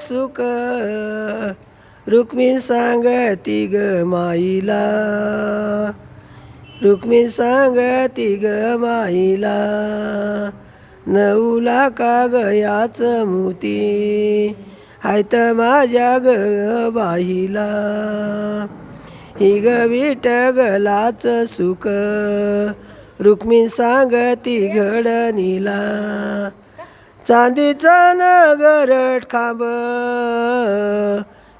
सुख रुक्मी सांगती ग माईला. रुक्मी सांगती ग माईला. नऊला का गयाच मोती हायत माझ्या ग बाईला. ही ग विठगलाच सुख रुक्मी सांगती घडणीला. चांदीचा नगरट खांब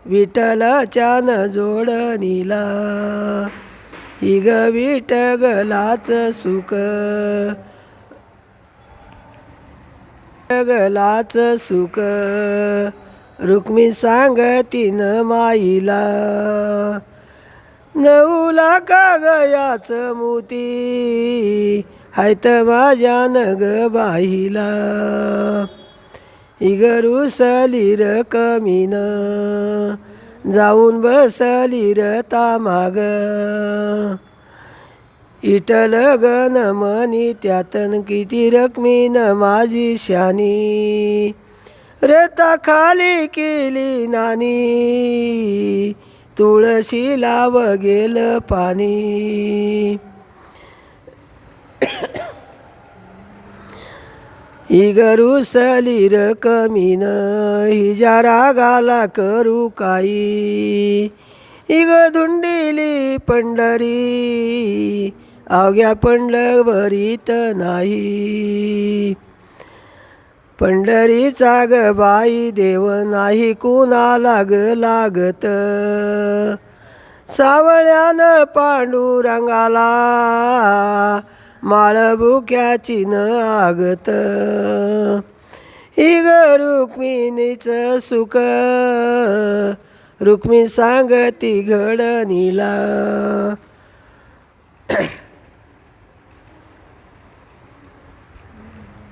विठ्ठलाच्या न जोडणीला ही ग विठगलाच सुख गलाच सुख. रुक्मी सांग तीन माईला नऊ का गयाच मोती. हायत माझ्या नग बाईला इगरुसली र कमीन। जाऊन बसली र तामाग। इटल गन मनी त्यातन किती रकमीन माझी शानी। रेता खाली केली नानी। तुळशी लाव गेल पाणी ही गरू सलीर कमीन हिजा रागाला करू काही इग धुंडिली पंढरी अवघ्या पंढरीत नाही पंढरीचा ग बाई देव नाही कुणाला ग लागत सावळ्यानं पांडुरंगाला माळबुक्याची न आगत. ही ग रुक्मिणीचं सुख. रुक्मी सांगती घडणीला.